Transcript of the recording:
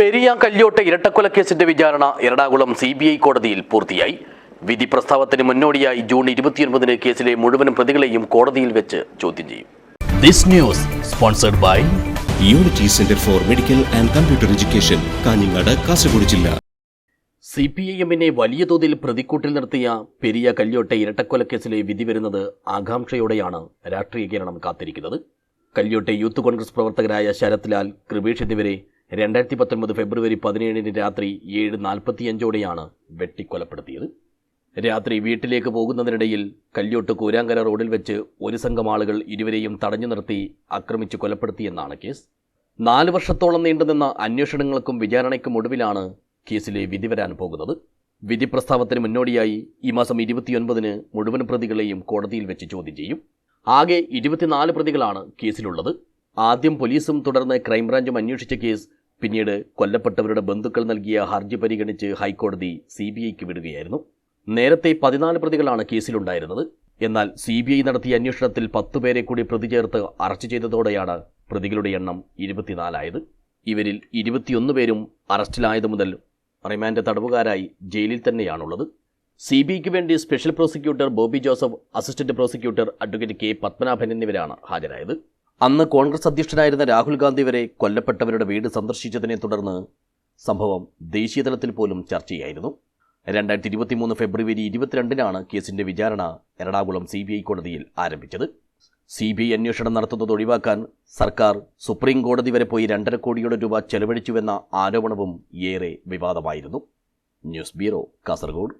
പെരിയ കല്യോട്ടെ ഇരട്ടക്കൊലക്കേസിന്റെ വിചാരണ Ernakulam C B I കോടതിയിൽ പൂർത്തിയായി. വിധി പ്രസ്താവത്തിന് മുന്നോടിയായി ജൂൺ ഇരുപത്തിയൊൻപതിന് കേസിലെ മുഴുവൻ പ്രതികളെയും കോടതിയിൽ വെച്ച് ചോദ്യം ചെയ്യും. This news sponsored by unity centre for medical and computer education Kanhangad Kasaragod ജില്ല സി പി ഐ എമ്മിനെ വലിയ തോതിൽ പ്രതിക്കൂട്ടിൽ നിർത്തിയ പെരിയ കല്യോട്ടെ ഇരട്ടക്കൊലക്കേസിലെ വിധി വരുന്നത് ആകാംക്ഷയോടെയാണ് രാഷ്ട്രീയ കേരളം കാത്തിരിക്കുന്നത്. കല്യോട്ടെ യൂത്ത് കോൺഗ്രസ് പ്രവർത്തകരായ ശരത്ലാൽ കൃപേഷ് എന്നിവരെ രണ്ടായിരത്തി പത്തൊൻപത് ഫെബ്രുവരി പതിനേഴിന് രാത്രി ഏഴ് നാൽപ്പത്തിയഞ്ചോടെയാണ് വെട്ടിക്കൊലപ്പെടുത്തിയത്. രാത്രി വീട്ടിലേക്ക് പോകുന്നതിനിടയിൽ കല്യോട്ട് കൂരാങ്കര റോഡിൽ വെച്ച് ഒരു സംഘം ആളുകൾ ഇരുവരെയും തടഞ്ഞു നിർത്തി ആക്രമിച്ച് കൊലപ്പെടുത്തിയെന്നാണ് കേസ്. നാല് വർഷത്തോളം നീണ്ടുനിന്ന അന്വേഷണങ്ങൾക്കും വിചാരണയ്ക്കും ഒടുവിലാണ് കേസിലെ വിധി വരാൻ പോകുന്നത്. വിധി പ്രസ്താവത്തിന് മുന്നോടിയായി ഈ മാസം ഇരുപത്തിയൊൻപതിന് മുഴുവൻ പ്രതികളെയും കോടതിയിൽ വെച്ച് ചോദ്യം ചെയ്യും. ആകെ ഇരുപത്തിനാല് പ്രതികളാണ് കേസിലുള്ളത്. ആദ്യം പോലീസും തുടർന്ന് ക്രൈംബ്രാഞ്ചും അന്വേഷിച്ച കേസ് പിന്നീട് കൊല്ലപ്പെട്ടവരുടെ ബന്ധുക്കൾ നൽകിയ ഹർജി പരിഗണിച്ച് ഹൈക്കോടതി സി ബി ഐക്ക് വിടുകയായിരുന്നു. നേരത്തെ പതിനാല് പ്രതികളാണ് കേസിലുണ്ടായിരുന്നത്. എന്നാൽ സി ബി ഐ നടത്തിയ അന്വേഷണത്തിൽ പത്തുപേരെ കൂടി പ്രതി ചേർത്ത് അറസ്റ്റ് ചെയ്തതോടെയാണ് പ്രതികളുടെ എണ്ണം ഇരുപത്തിനാലായത്. ഇവരിൽ ഇരുപത്തിയൊന്ന് പേരും അറസ്റ്റിലായത് മുതൽ റിമാൻഡ് തടവുകാരായി ജയിലിൽ തന്നെയാണുള്ളത്. സി ബി ഐക്ക് വേണ്ടി special prosecutor Bobby Joseph assistant prosecutor advocate K Padmanabhan എന്നിവരാണ് ഹാജരായത്. അന്ന് കോൺഗ്രസ് അധ്യക്ഷനായിരുന്ന രാഹുൽ ഗാന്ധി വരെ കൊല്ലപ്പെട്ടവരുടെ വീട് സന്ദർശിച്ചതിനെ തുടർന്ന് സംഭവം ദേശീയതലത്തിൽ പോലും ചർച്ചയായിരുന്നു. രണ്ടായിരത്തി ഇരുപത്തി മൂന്ന് ഫെബ്രുവരി ഇരുപത്തിരണ്ടിനാണ് കേസിന്റെ വിചാരണ എറണാകുളം സി ബി ഐ കോടതിയിൽ ആരംഭിച്ചത്. സി ബി ഐ അന്വേഷണം നടത്തുന്നത് ഒഴിവാക്കാൻ സർക്കാർ സുപ്രീം കോടതി വരെ പോയി രണ്ടര കോടിയുടെ രൂപ ചെലവഴിച്ചുവെന്ന ആരോപണവും ഏറെ വിവാദമായിരുന്നു. News bureau Kasaragod.